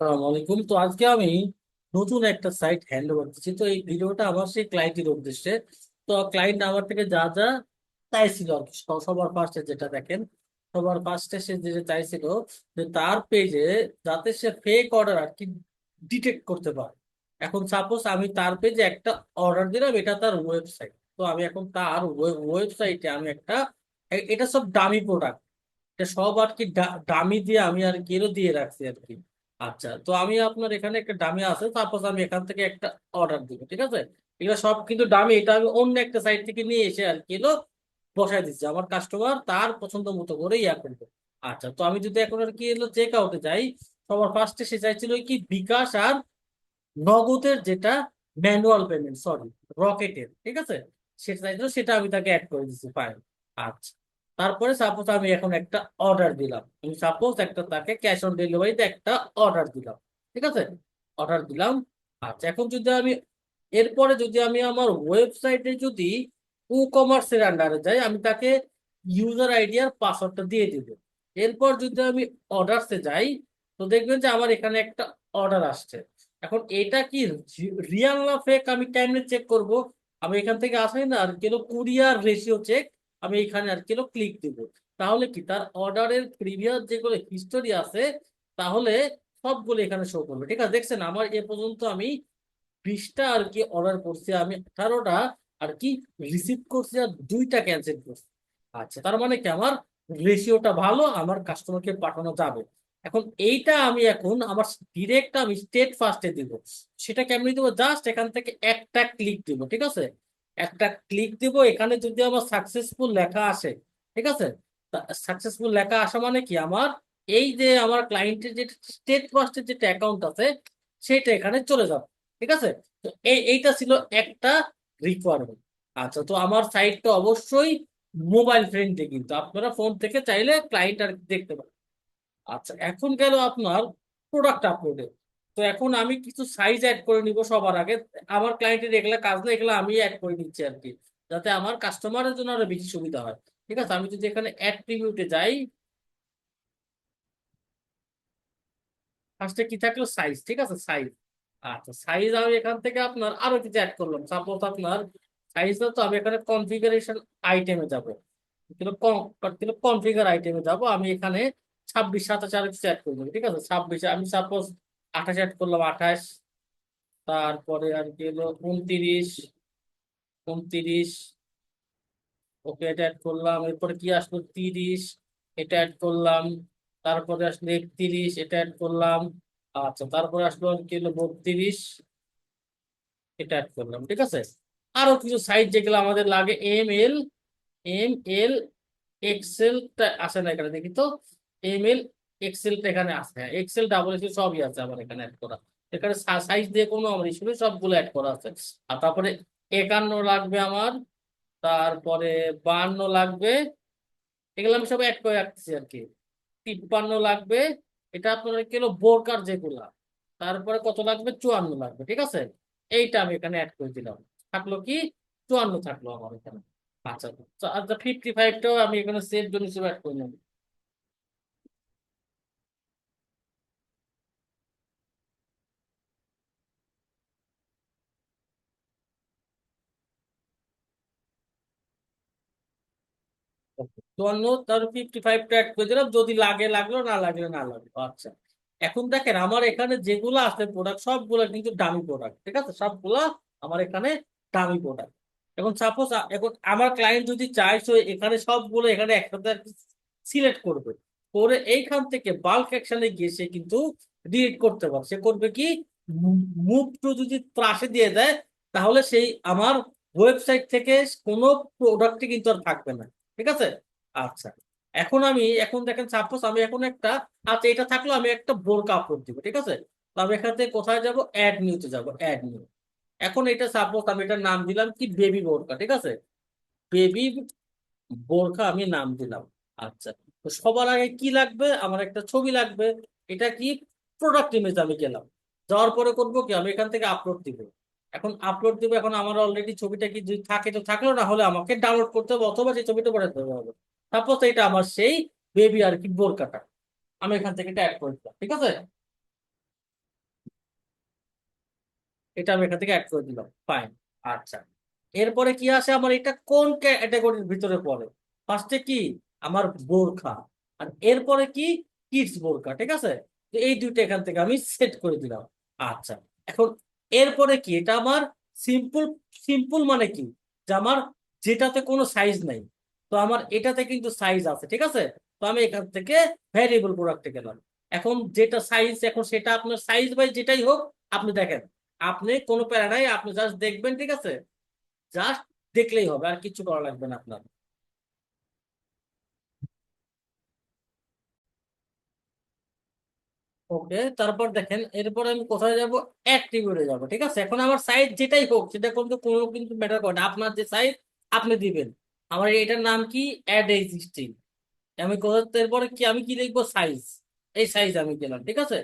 আসসালামু আলাইকুম। তো আজকে আমি নতুন একটা সাইট হ্যান্ড ওভার দিচ্ছি। তো এই ভিডিওটা আমার সেই ক্লায়েন্টের উদ্দেশ্যে। তো ক্লায়েন্ট আমার থেকে যা যা চাইছিল আর কি সবার ফার্স্টে যেটা দেখেন, সবার ফার্স্টে সে যেটা চাইছিল যে তার পেজে যাতে সে ফেক অর্ডার আর কি ডিটেক্ট করতে পারে। এখন সাপোজ আমি তার পেজে একটা অর্ডার দিলাম, এটা তার ওয়েবসাইট তো আমি এখন তার ওয়েবসাইটে আমি একটা এটা সব দামি প্রোডাক্ট এটা সব আর কি দামি দিয়ে আমি আর কি দিয়ে রাখছি আর কি। আচ্ছা তো আমি আপনার এখানে একটা ডামি আছে তারপর আমি এখান থেকে একটা অর্ডার দিব, ঠিক আছে? এগুলো সব কিন্তু ডামি এটা আমি অন্য একটা সাইট থেকে নিয়ে এসে আর কি এলো বসাই দিচ্ছি, আমার কাস্টমার তার পছন্দ মতো করে ইয়া করবে। আচ্ছা তো আমি যদি এখন আর কি এলো চেক আউটে যাই, সবার ফার্স্টে সে চাইছিল কি বিকাশ আর নগদের যেটা ম্যানুয়াল পেমেন্ট সরি রকেটের, ঠিক আছে? সেটা চাইছিল সেটা আমি তাকে অ্যাড করে দিচ্ছি ফাইন আচ্ছা। তারপরে সাপোজ আমি এখন একটা অর্ডার দিলাম। আমি সাপোজ একটা তাকে ক্যাশ অন ডেলিভারিতে একটা অর্ডার দিলাম। ঠিক আছে? অর্ডার দিলাম। আচ্ছা এখন যদি আমি, এরপরে যদি আমি আমার ওয়েবসাইটে যদি ই কমার্সের আন্ডারে যাই, আমি তাকে ইউজার আইডি আর পাসওয়ার্ডটা দিয়ে দিব। এরপর যদি আমি অর্ডারসে যাই, তো দেখবেন যে আমার এখানে একটা অর্ডার আসছে। এখন এটা কি রিয়াল না ফেক আমি কেমনে চেক করব। আমি এখান থেকে আসাই না, আর কেন? কুরিয়ার রেশিও চেক আমি এখানে আর কেন ক্লিক দিব। তাহলে কি? তার অর্ডারের প্রিভিয়াস যেগুলো হিস্টোরি আছে, তাহলে সবগুলো এখানে শো করবে। ঠিক আছে? দেখছেন? আমার এ পর্যন্ত আমি বিশটা আর কি অর্ডার করছি, আমি আঠারোটা আর কি রিসিভ করছি আর দুইটা ক্যান্সেল করছি। আচ্ছা তার মানে কি? আমার রেশিওটা ভালো, আমার কাস্টমারকে পাঠানো যাবে। এখন এইটা আমি এখন আমার ডিরেক্ট আমি স্টেট ফার্স্টে দিব। সেটা কেমনি দিব? জাস্ট এখান থেকে একটা ক্লিক দিব, ঠিক আছে? একটা ক্লিক দিব, এখানে যদি আমার সাকসেসফুল লেখা আসে, ঠিক আছে? সাকসেসফুল লেখা আসা মানে কি? আমার এই যে আমার ক্লায়েন্টের যে স্টেট ফার্স্টের যেটা অ্যাকাউন্ট আছে, সেটা এখানে চলে যাবে, ঠিক আছে? তো এই এইটা ছিল একটা রিকোয়ারমেন্ট আচ্ছা তো আমার সাইটটা অবশ্যই মোবাইল ফ্রেন্ডলি কিন্তু, আপনারা ফোন থেকে চাইলে ক্লায়েন্ট আর দেখতে পারেন। আচ্ছা এখন গেল আপনার প্রোডাক্ট আপলোডে তো এখন আমি কিছু সাইজ অ্যাড করে নিব সবার আগে। আমার ক্লায়েন্টের এগুলা কাজ না, এগুলো আমি অ্যাড করে নিচ্ছি আর কি, যাতে আমার কাস্টমারের জন্য আরও বেশি সুবিধা হয়। ঠিক আছে, আমি যদি এখানে অ্যাট্রিবিউটে যাই ফার্স্টে কি থাকল? সাইজ ঠিক আছে সাইজ আচ্ছা সাইজ আমি এখান থেকে আপনার আরও কিছু অ্যাড করলাম। সাপোজ আপনার সাইজটা তো আমি এখানে কনফিগারেশন আইটেমে যাব। কনফিগার আইটেমে যাব। আমি এখানে ছাব্বিশ, সাতাশ আরও কিছু অ্যাড করব ঠিক আছে? ছাব্বিশ, আমি সাপোজ আঠাশ অ্যাড করলাম আঠাশ। তারপরে আর কি হলো, উনত্রিশ উনত্রিশ। ওকে, এটা অ্যাড করলাম। এরপরে কি আসলো? তিরিশ, এটা অ্যাড করলাম। তারপরে আসলো একত্রিশ, এটা অ্যাড করলাম। আচ্ছা তারপরে আসলো আর কি হলো বত্রিশ, এটা অ্যাড করলাম, ঠিক আছে? আরও কিছু সাইজ যেগুলো আমাদের লাগে এম এল এম এল এক্সেলটা আসে না এখানে, দেখি তো। এম এল এক্সেলটা এখানে আছে। হ্যাঁ এক্সেল ডাবল এক্সেল সবই আছে আমার এখানে অ্যাড করা। এখানে সাইজ দিয়ে কোনো আমার নেই সবগুলো অ্যাড করা আছে। আর তারপরে একান্ন লাগবে আমার, তারপরে বান্ন লাগবে। এগুলো আমি সব অ্যাড করে রাখতেছি আর কি। তিপ্পান্ন লাগবে। এটা আপনার কিলো বোরকার যেগুলা? তারপরে কত লাগবে? চুয়ান্ন লাগবে, ঠিক আছে? এইটা আমি এখানে অ্যাড করে দিলাম। থাকল কি? চুয়ান্ন থাকল আমার এখানে। আচ্ছা আচ্ছা ফিফটি ফাইভটাও আমি এখানে সেভ জন্য হিসেবে অ্যাড করে নেব চুয়ান্ন তার ফিফটি অ্যাড করে দিলাম। যদি লাগে, লাগল, না লাগলে, না লাগল। আচ্ছা। এখন দেখেন, আমার এখানে যেগুলো আছে প্রোডাক্ট সবগুলো কিন্তু দামি প্রোডাক্ট ঠিক আছে? সবগুলা আমার এখানে দামি প্রোডাক্ট এখন সাপোজ এখন আমার ক্লায়েন্ট যদি চায় তো এখানে সবগুলো এখানে একসাথে সিলেক্ট করবে। করে এইখান থেকে বাল্ক অ্যাকশনে গিয়ে সে কিন্তু ডিলিট করতে পারে। সে করবে কি? মুভ টু যদি ত্রাসে দিয়ে দেয়, তাহলে সেই আমার ওয়েবসাইট থেকে কোনো প্রোডাক্টই কিন্তু আর থাকবে না। ঠিক আছে? আচ্ছা। এখন আমি, এখন দেখেন সাপোজ আমি এখন একটা আচ্ছা এটা থাকল আমি একটা বোরকা আপলোড দিব, ঠিক আছে? তো আমি এখান থেকে কোথায় যাব? অ্যাড নিউতে যাব অ্যাড নিউ এখন এটা সাপোজ আমি এটার নাম দিলাম কি? বেবি বোরকা, ঠিক আছে? বেবি বোরকা আমি নাম দিলাম। আচ্ছা। তো সবার আগে কি লাগবে? আমার একটা ছবি লাগবে। এটা কি? প্রোডাক্ট ইমেজ আমি গেলাম। যাওয়ার পরে করব কি? আমি এখান থেকে আপলোড দিব। এখন আপলোড দিব, এখন আমার অলরেডি ছবিটা কি যদি থাকে তো থাকল, না হলে আমাকে ডাউনলোড করতে হবে, অথবা সেই ছবিটা পাঠাতে হবে সাপোজ এটা আমার সেই বেবি আর কি বোরকাটা আমি এখান থেকে এটা অ্যাড করে দিলাম, ঠিক আছে? এটা আমি এখান থেকে অ্যাড করে দিলাম ফাইন আচ্ছা। এরপরে কি আসে আমার, এটা কোন ক্যাটাগরির ভিতরে পড়ে? ফার্স্টে কি? আমার বোরখা আর এরপরে কি? কিডস বোরখা ঠিক আছে? এই দুইটা এখান থেকে আমি সেট করে দিলাম আচ্ছা। এখন এরপরে কি? এটা আমার সিম্পল সিম্পল মানে কি? যে আমার যেটাতে কোনো সাইজ নাই। তো আমার এটাতে কিন্তু সাইজ আছে, ঠিক আছে? তো আমি এখান থেকে ভ্যারিয়েবল প্রোডাক্টে গেলাম। এখন যেটা সাইজ এখন সেটা আপনার সাইজ বাই যেটাই হোক, আপনি দেখেন, আপনি কোনো প্যারা নাই, আপনি জাস্ট দেখবেন, ঠিক আছে? জাস্ট দেখলেই হবে, আর কিছু করা লাগবে না আপনার। ওকে, তারপর দেখেন, এরপর আমি কোথায় যাব? অ্যাক্টিভিটি যাব, ঠিক আছে? এখন আমার সাইজ যেটাই হোক, সেটা কিন্তু কোনো কিন্তু ম্যাটার করে না। আপনার যে সাইজ আপনি দিবেন। আমার এটার নাম কি? অ্যাড এক্সিস্টিং আমি কোথাও এরপরে কি, আমি কি লিখব? সাইজ এই সাইজ আমি দিলাম, ঠিক আছে?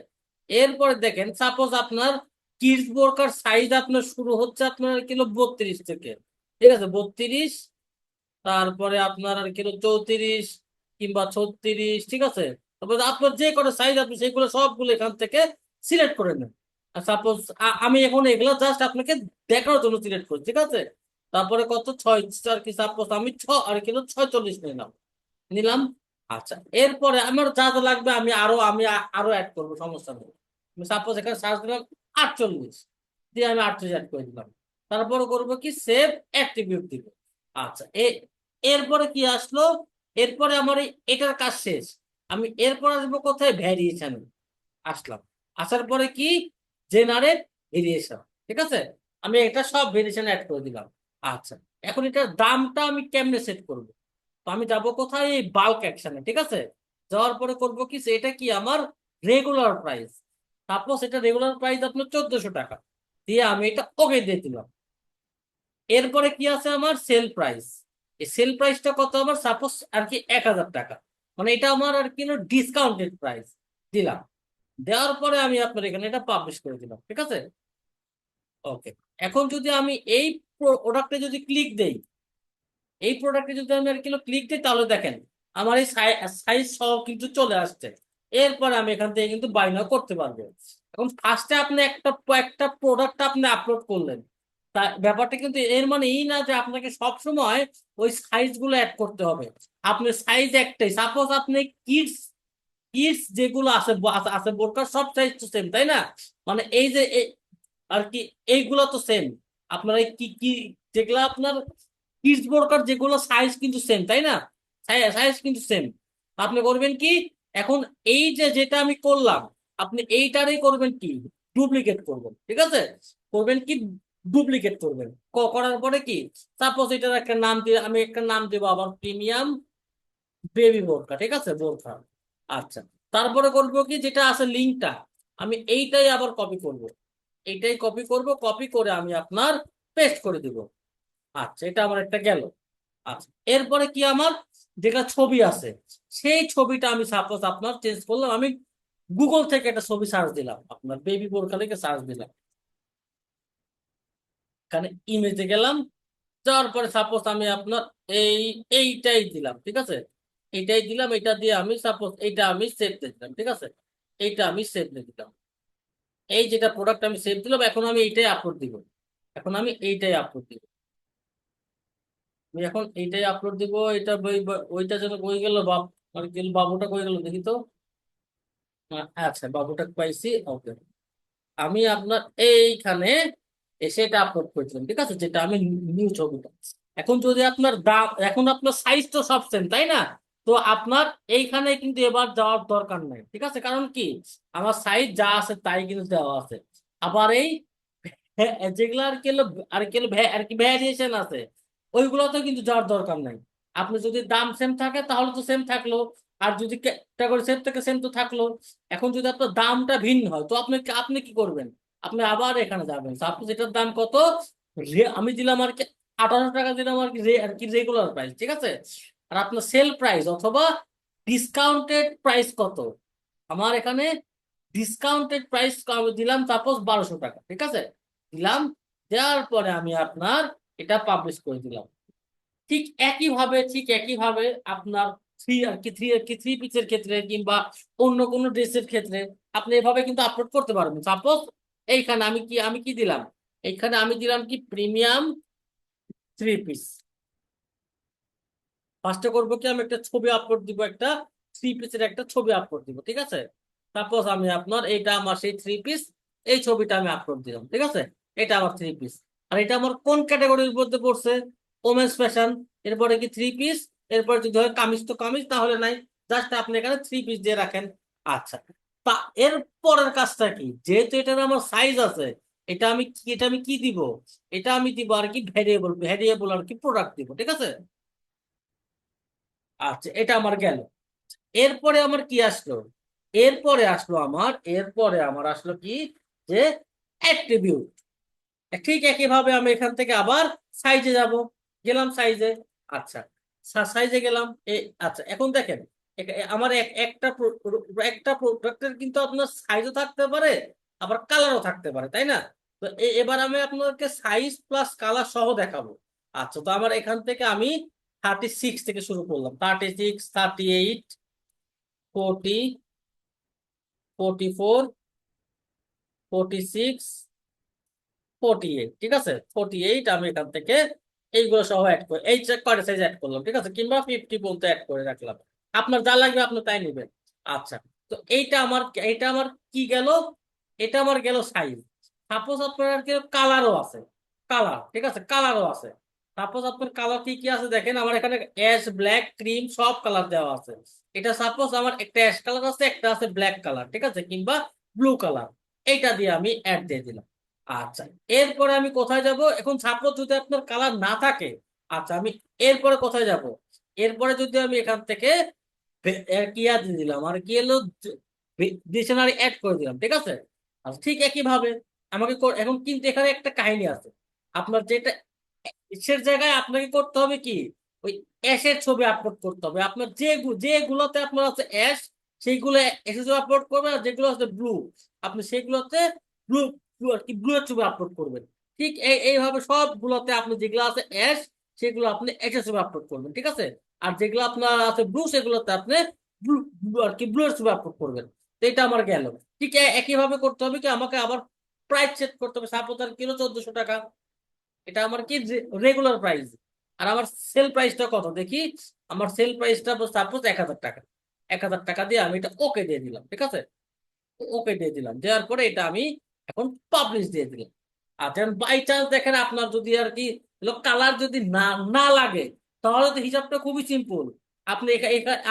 এরপরে দেখেন সাপোজ আপনার কিডস বোরকার সাইজ আপনার শুরু হচ্ছে আপনার কিলো বত্রিশ থেকে, ঠিক আছে? বত্রিশ, তারপরে আপনার আর কিলো চৌত্রিশ কিংবা ছত্রিশ, ঠিক আছে? তারপরে আপনার যে কোনো সাইজ আপনি সেগুলো সবগুলো এখান থেকে সিলেক্ট করে নেন। সাপোজ আমি এখন এগুলো জাস্ট আপনাকে দেখানোর জন্য সিলেক্ট করছি ঠিক আছে? তারপরে কত? ছয় আর কি সাপোজ আমি ছ, আর কিলো ছয়চল্লিশ নিলাম। নিলাম? আচ্ছা এরপরে আমার যা যা লাগবে আমি আরও আমি আরও অ্যাড করব, সমস্যা নেই। আমি সাপোজ এখানে সার্চ দিলাম আটচল্লিশ, দিয়ে আমি আটচল্লিশ অ্যাড করে দিলাম। তারপরে করব কি? সেভ অ্যাট্রিবিউট দিব। আচ্ছা এরপরে কি আসলো? এরপরে আমার এটার কাজ শেষ। আমি এরপর আসব কোথায়? ভ্যারিয়েশন আসলাম। আসার পরে কি? জেনারেট ভেরিয়েশন ঠিক আছে? আমি এটা সব ভেরিয়েশন অ্যাড করে দিলাম। আচ্ছা এখন এটার দামটা আমি কেমনে সেট করব? তো আমি যাব কোথায়? এই বাল্ক অ্যাকশনে ঠিক আছে? যাওয়ার পরে করব কি? এটা কি আমার রেগুলার প্রাইস সাপোজ এটা রেগুলার প্রাইস আপনার চোদ্দশো টাকা। দিয়ে আমি এটা ওকে দিয়ে দিলাম। এরপরে কি আছে আমার? সেল প্রাইস এই সেল প্রাইসটা কত? আমার সাপোজ আর কি এক হাজার টাকা। মানে এটা আমার আর কি ডিসকাউন্টেড প্রাইস দিলাম। দেওয়ার পরে আমি আপনার এখানে এটা পাবলিশ করে দিলাম, ঠিক আছে? ওকে এখন যদি আমি এই প্রোডাক্টে যদি ক্লিক দেই, এই প্রোডাক্টে যদি আমি আর কিলো ক্লিক দিই, তাহলে দেখেন আমার এই সাইজ সহ কিন্তু চলে আসছে। এরপরে আমি এখান থেকে কিন্তু বাই নাও করতে পারব। এখন ফার্স্টে আপনি একটা একটা প্রোডাক্ট আপনি আপলোড করলেন তা ব্যাপারটা কিন্তু এর মানে এই না যে আপনাকে সব সময় ওই সাইজগুলো অ্যাড করতে হবে। আপনি সাইজ একটাই। সাপোজ আপনি কিডস কিডস যেগুলো আছে, আছে- বোরকার সব সাইজ তো সেম তাই না? মানে এই যে আর কি, এইগুলো তো সেম আপনার কি কি, যেগুলো আপনার কিডস বোরকার যেগুলো সাইজ কিন্তু সেম তাই না? সাইজ কিন্তু সেম আপনি করবেন কি, এখন এই যে, যেটা আমি করলাম, আপনি এইটারই করবেন কি ডুপ্লিকেট করবেন, ঠিক আছে? করবেন কি ডুপ্লিকেট করবেন। ক- করার পরে কি? সাপোজ এটার একটা নাম দিয়ে, আমি একটা নাম দেবো আবার প্রিমিয়াম বেবি বোরকা ঠিক আছে? বোরকা আচ্ছা তারপরে করব কি? যেটা আছে লিঙ্কটা আমি এইটাই আবার কপি করব। এইটাই কপি করব কপি করে আমি আপনার পেস্ট করে দিব। আচ্ছা এটা আমার একটা গেল। আচ্ছা এরপরে কি আমার? যেটা ছবি আছে, সেই ছবিটা আমি সাপোজ আপনার চেঞ্জ করলাম, আমি গুগল থেকে একটা ছবি সার্চ দিলাম, আপনার বেবি বোরকা লিখে সার্চ দিলাম। এখানে ইমেজে গেলাম, যাওয়ার পরে সাপোজ আমি আপনার এই, এইটাই দিলাম, ঠিক আছে? এইটাই দিলাম, এটা দিয়ে আমি সাপোজ এইটা আমি সেভ দিয়ে দিলাম, ঠিক আছে? এইটা আমি সেভ দিয়ে দিলাম। এই যেটা প্রোডাক্ট আমি সেভ দিলাম, এখন আমি এইটাই আপলোড দিব। এখন আমি এইটাই আপলোড দিব। আমি এখন এইটাই আপলোড দিব, এটা ওইটা যেন কই গেল বাপ, আর গেল বাবুটা কই গেল দেখি তো? আচ্ছা বাবুটা পাইছি ওকে আমি আপনার এইখানে এসে এটা আপলোড করেছিলাম ঠিক আছে? যেটা আমি নিউ ছবিটা এখন যদি আপনার দাম এখন আপনার সাইজ তো সব সেম তাই না? তো আপনার এইখানে কিন্তু এবার যাওয়ার দরকার নাই, ঠিক আছে? কারণ কি? আমার সাইজ যা আছে তাই কিন্তু দেওয়া আছে। আবার এই যেগুলো আর কি আর কি আর কি ভ্যারিয়েশন আছে ওইগুলোতে কিন্তু যাওয়ার দরকার নাই। আপনি যদি দাম সেম থাকে, তাহলে তো সেম থাকল। আর যদি ক্যাটাগরি সেম থেকে সেম তো থাকল। এখন যদি আপনার দামটা ভিন্ন হয়, তো আপনি আপনি কি করবেন? আপনি আবার এখানে যাবেন। সাপোজ এটার দাম কত আমি দিলাম আর কি আঠারোশো টাকা দিলাম আর কি আর কি রেগুলার প্রাইস ঠিক আছে? আর আপনার সেল প্রাইস অথবা ডিসকাউন্টেড প্রাইস কত? আমার এখানে ডিসকাউন্টেড প্রাইস দিলাম সাপোজ বারোশো টাকা, ঠিক আছে? দিলাম, দেওয়ার পরে আমি আপনার এটা পাবলিশ করে দিলাম। ঠিক একই ভাবে ঠিক একই ভাবে আপনার থ্রি আর কি থ্রি আর কি থ্রি পিসের ক্ষেত্রে কিংবা অন্য কোনো ড্রেসের ক্ষেত্রে আপনি এভাবে কিন্তু আপলোড করতে পারবেন। সাপোজ এইখানে আমি কি আমি কি দিলাম? এইখানে আমি দিলাম কি প্রিমিয়াম থ্রি পিস ফার্স্টে করব কি, আমি একটা ছবি আপলোড দিব, একটা থ্রি পিসের একটা ছবি আপলোড দিব, ঠিক আছে? তারপর আমি আপনার এটা আমার সেই থ্রি পিস এই ছবিটা আমি আপলোড দিলাম, ঠিক আছে? এটা আমার থ্রি পিস আর এটা আমার কোন ক্যাটাগরির মধ্যে পড়ছে? ওমেন্স ফ্যাশন এরপরে কি থ্রি পিস এরপরে যদি হয় কামিজ, তো কামিজ, তাহলে নাই। জাস্ট আপনি এখানে থ্রি পিস দিয়ে রাখেন। আচ্ছা। এর পরের কাজটা কি? যেহেতু এটার আমার সাইজ আছে, এটা আমি কি, এটা আমি কি দিব? এটা আমি দিব আর কি ভ্যারিয়েবল ভ্যারিয়েবল আর কি প্রোডাক্ট দিব, ঠিক আছে? আচ্ছা এটা আমার গেল। এরপরে আমার কি আসলো? এরপরে আসলো আমার, এরপরে আমার আসলো কি? যে অ্যাট্রিবিউট ঠিক একইভাবে আমি এখান থেকে আবার সাইজে যাব। গেলাম সাইজে আচ্ছা সাইজে গেলাম। এই আচ্ছা এখন দেখেন এ- এ- আমার এক- একটা একটা প্রোডাক্টের কিন্তু আপনার সাইজও থাকতে পারে, আবার কালারও থাকতে পারে, তাই না? তো এবার আমি আপনাদেরকে সাইজ প্লাস কালার সহ দেখাবো। আচ্ছা তো আমার এখান থেকে আমি থার্টি সিক্স থেকে শুরু করলাম। Thirty six thirty eight forty forty four forty six forty eight ঠিক আছে? ফোরটি এইট আমি এখান থেকে এইগুলো সহ অ্যাড করি, এই যে কয়টা সাইজ অ্যাড করলাম, ঠিক আছে? কিংবা ফিফটি পর্যন্ত অ্যাড করে রাখলাম। আপনার যা লাগবে আপনি তাই নেবেন। আচ্ছা তো এইটা আমার এইটা আমার কি গেল? এটা আমার গেল সাইজ সাপোজ আপনার কালারও আছে। কালার ঠিক আছে? কালারও আছে। সাপোজ আপনার কালার কি কি আছে দেখেন? আমার এখানে অ্যাশ ব্ল্যাক ক্রিম সব কালার দেওয়া আছে। এটা সাপোজ আমার একটা অ্যাশ কালার আছে, একটা আছে ব্ল্যাক কালার ঠিক আছে? কিংবা ব্লু কালার এইটা দিয়ে আমি অ্যাড দিয়ে দিলাম। আচ্ছা এরপরে আমি কোথায় যাব? এখন সাপোজ যদি আপনার কালার না থাকে আচ্ছা আমি এরপরে কোথায় যাব? এরপরে যদি আমি এখান থেকে আর দিয়ে দিলাম? আর কি এলো? ডিকশনারি অ্যাড করে দিলাম, ঠিক আছে? আচ্ছা ঠিক আমাকে এখন কিন্তু এখানে একটা কাহিনী আছে। আপনার যেটা জায়গায় আপনাকে করতে হবে কি? ওই অ্যাশের ছবি আপলোড করতে হবে। আপনার যে যেগুলোতে আপনার আছে অ্যাশ সেইগুলো অ্যাশের ছবি আপলোড করবেন আর যেগুলো আছে ব্লু আপনি সেগুলোতে ব্লু ব্লু আর কি ব্লু ছবি আপলোড করবেন। ঠিক এই, এইভাবে সবগুলোতে আপনি যেগুলো আছে অ্যাশ সেগুলো আপনি অ্যাশের ছবি আপলোড করবেন, ঠিক আছে? আর যেগুলো আপনার আছে ব্লু সেগুলোতে আপনি ব্লু আর কি ব্লু ছবি করবেন। তো এটা আমার গেল। ঠিক একইভাবে করতে হবে কি? আমাকে আবার প্রাইস সেট করতে হবে। সাপোজ আর কিলো চোদ্দশো টাকা। এটা আমার কি? রেগুলার প্রাইস আর আমার সেল প্রাইসটা কত? দেখি। আমার সেল প্রাইসটা সাপোজ এক হাজার টাকা। এক হাজার টাকা দিয়ে আমি এটা ওকে দিয়ে দিলাম। ঠিক আছে? ওকে দিয়ে দিলাম। দেওয়ার পরে এটা আমি এখন পাবলিশ দিয়ে দিলাম। আর যেমন বাই চান্স দেখেন আপনার যদি আর কি কালার যদি না না লাগে তাহলে তো হিসাবটা খুবই সিম্পল আপনি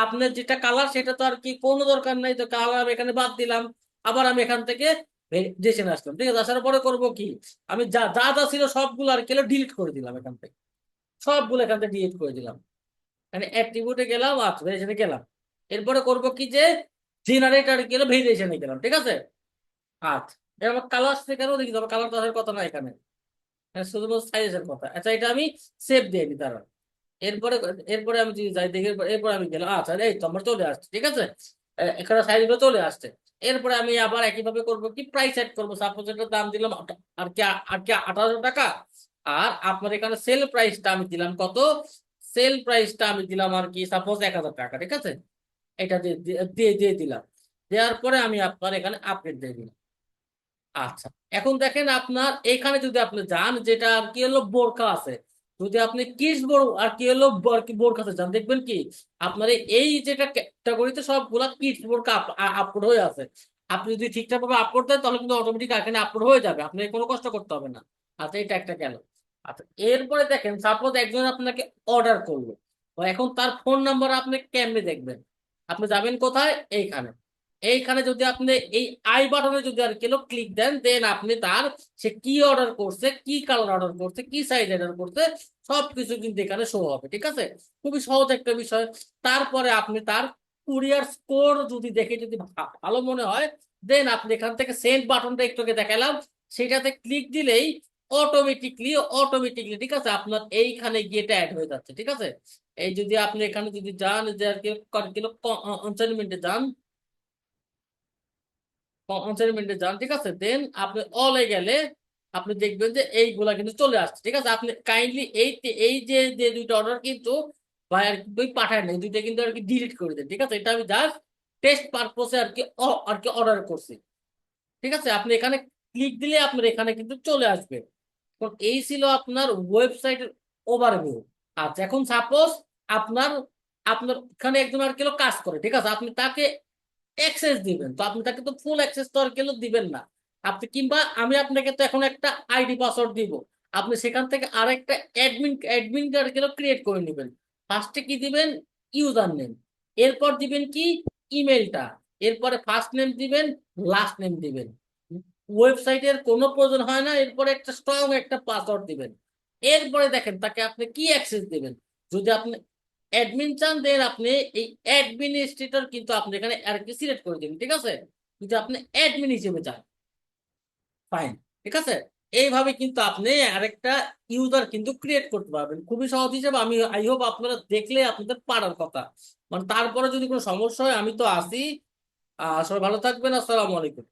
আপনার যেটা কালার সেটা তো আর কি কোনো দরকার নাই তো কালার আমি এখানে বাদ দিলাম আবার আমি এখান থেকে ভেরিয়েশন আসলাম। ঠিক আছে আসার পরে করব কি? আমি যা যা যা ছিল সবগুলো আর কি ডিলিট করে দিলাম এখান থেকে। সবগুলো এখান থেকে ডিলিট করে দিলাম। মানে অ্যাট্রিবিউটে গেলাম আচ্ছা ভেরিয়েশনে গেলাম। এরপরে করব কি যে জেনারেটর গেলে ভেরিয়েশনে গেলাম ঠিক আছে? আচ্ছা এবার কালার সেখানেও দেখি? কালার তো কথা না এখানে। হ্যাঁ, শুধুমাত্র সাইজের কথা। আচ্ছা এটা আমি সেভ দিয়ে দিই তারা এরপরে এরপরে আমি যাই, দেখি, এরপর- আমি গেলাম আচ্ছা এই তো আমার চলে আসছে, ঠিক আছে? এখানে সাইজগুলো চলে আসছে। এরপরে আমি আবার একইভাবে করব কি? প্রাইস সেট করব। সাপোজ এটার দাম দিলাম আর কি আর কি আঠারো টাকা? আর আপনার এখানে সেল প্রাইসটা আমি দিলাম কত? সেল প্রাইসটা আমি দিলাম আর কি সাপোজ এক হাজার টাকা, ঠিক আছে? এটা দিয়ে দিয়ে দিলাম। দেওয়ার পরে আমি আপনার এখানে আপডেট দিয়ে দিলাম। আচ্ছা এখন দেখেন আপনার এখানে যদি আপনি যান, যেটা আর কি হলো, বোরখা আছে। যদি আপনি কিডস বোর আর কি হলো ব- আর কি বোরকাতে যান, দেখবেন কি আপনার এই- যেটা ক্যাটাগরিতে সবগুলা কিডস বোরকা আপলোড হয়ে আছে। আপনি যদি ঠিকঠাক ভাবে আপলোড দেন, তাহলে কিন্তু অটোমেটিক এখানে আপলোড হয়ে যাবে। আপনি কোনো কষ্ট করতে হবে না। আচ্ছা এটা একটা গেল। আচ্ছা এরপরে দেখেন সাপোজ একজন আপনাকে অর্ডার করল। এখন তার ফোন নাম্বার আপনি কেমনে দেখবেন? আপনি যাবেন কোথায়? এইখানে। এইখানে যদি আপনি এই আই বাটনে যদি আর কিলো ক্লিক দেন দেন আপনি তার সে কি অর্ডার করছে, কি কালার অর্ডার করছে, কি সাইজ অর্ডার করছে সবকিছু কিন্তু এখানে শো হবে, ঠিক আছে? খুবই সহজ একটা বিষয়। তারপরে আপনি তার কুরিয়ার স্কোর যদি দেখে যদি ভালো মনে হয় দেন আপনি এখান থেকে সেন্ড বাটনটা একটু দেখালাম। সেটাতে ক্লিক দিলেই অটোমেটিকলি অটোমেটিকলি ঠিক আছে? আপনার এইখানে গিয়ে অ্যাড হয়ে যাচ্ছে, ঠিক আছে? এই যদি আপনি এখানে যদি যান যে আর কি কনসাইনমেন্টে যান। কনসাইনমেন্টে যান, ঠিক আছে? দেন আপনি অলে গেলে আপনি দেখবেন যে এইগুলা কিন্তু চলে আসছে, ঠিক আছে? আপনি কাইন্ডলি এই এই যে যে দুইটা অর্ডার কিন্তু ভাই আর বই পাঠায় নাই, দুইটা কিন্তু আর কি ডিলিট করে দেন, ঠিক আছে? এটা আমি জাস্ট টেস্ট পারপোসে আর কি আর কি অর্ডার করছি, ঠিক আছে? আপনি এখানে ক্লিক দিলে আপনার এখানে কিন্তু চলে আসবে। এই ছিল আপনার ওয়েবসাইটের ওভারভিউ আচ্ছা এখন সাপোজ আপনার আপনার এখানে একজন আর কেউ কাজ করে, ঠিক আছে? আপনি তাকে অ্যাক্সেস দিবেন, তো আপনি তাকে তো ফুল অ্যাক্সেস তো আর কেউ দিবেন না। আপনি কিংবা আমি আপনাকে তো এখন একটা আইডি পাসওয়ার্ড দিব। আপনি সেখান থেকে আরেকটা অ্যাডমিন অ্যাডমিন কার্ড কেউ ক্রিয়েট করে নেবেন? ফার্স্টে কি দিবেন? ইউজার নেম এরপর দিবেন কি? ইমেলটা এরপরে ফার্স্ট নেম দিবেন লাস্ট নেম দিবেন। ওয়েবসাইটের কোনো প্রয়োজন হয় না, এরপরে একটা স্ট্রং একটা পাসওয়ার্ড দিবেন। এরপরে দেখেন, তাকে আপনি কি অ্যাক্সেস দিবেন? যদি আপনি অ্যাডমিন চান দেন আপনি এই অ্যাডমিনিস্ট্রেটর কিন্তু আপনি এখানে আর কি সিলেক্ট করে দিন ঠিক আছে? যদি আপনি অ্যাডমিন হিসেবে চান। ফাইন ঠিক আছে? এইভাবে কিন্তু আপনি আরেকটা ইউজার কিন্তু ক্রিয়েট করতে পারবেন। খুবই সহজ হিসেবে আমি আই হোপ আপনারা দেখলে আপনাদের পারার কথা। মানে তারপরে যদি কোনো সমস্যা হয়, আমি তো আসি। সবাই ভালো থাকবেন। আসসালামু আলাইকুম।